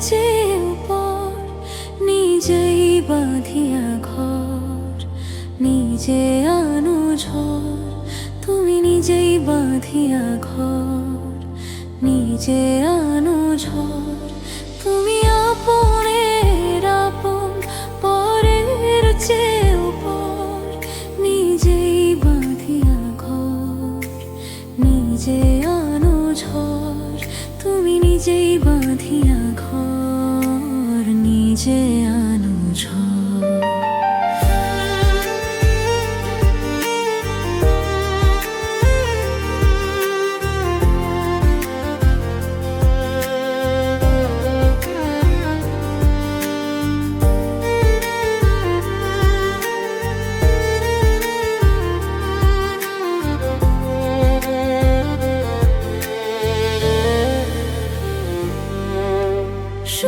চেয়ে নিজেই বাঁধিয়া ঘর নিজে আনো তুমি নিজেই বাঁধিয়া ঘর নিজে আনো ঝড়। নিজেই বাঁধিয়া ঘর নিজে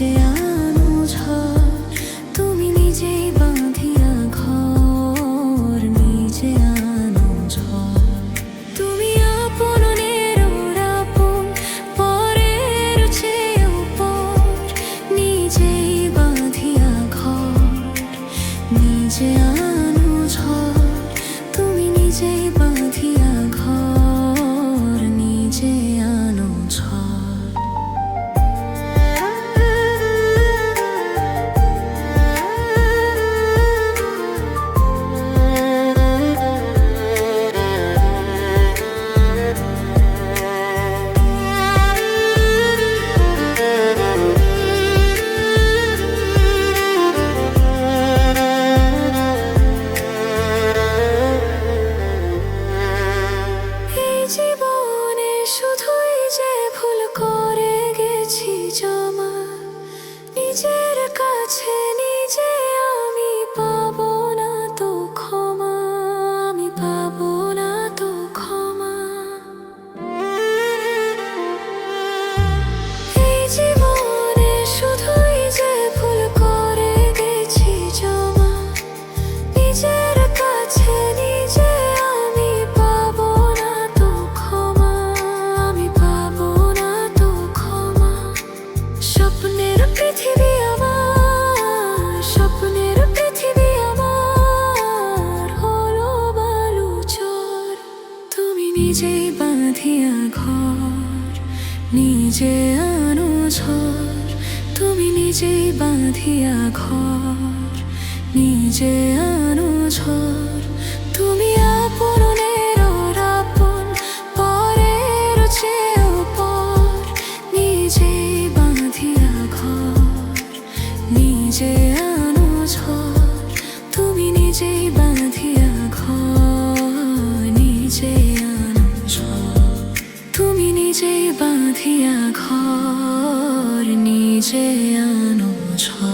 নিজে আনো ঝড় তুমি নিজেই বাঁধিয়া ঘর, নিজে আনো ঝড় তুমি আপনের আপন, পরের চেয়ে উপর, নিজেই বাঁধিয়া ঘর, নিজে আনো পৃথিবী আমার, স্বপ্নের পৃথিবী তুমি নিজেই নিজে আনো তুমি নিজেই বাঁধিয়া ঘর, নিজে আনো ঝড়। 이제야 놓쳐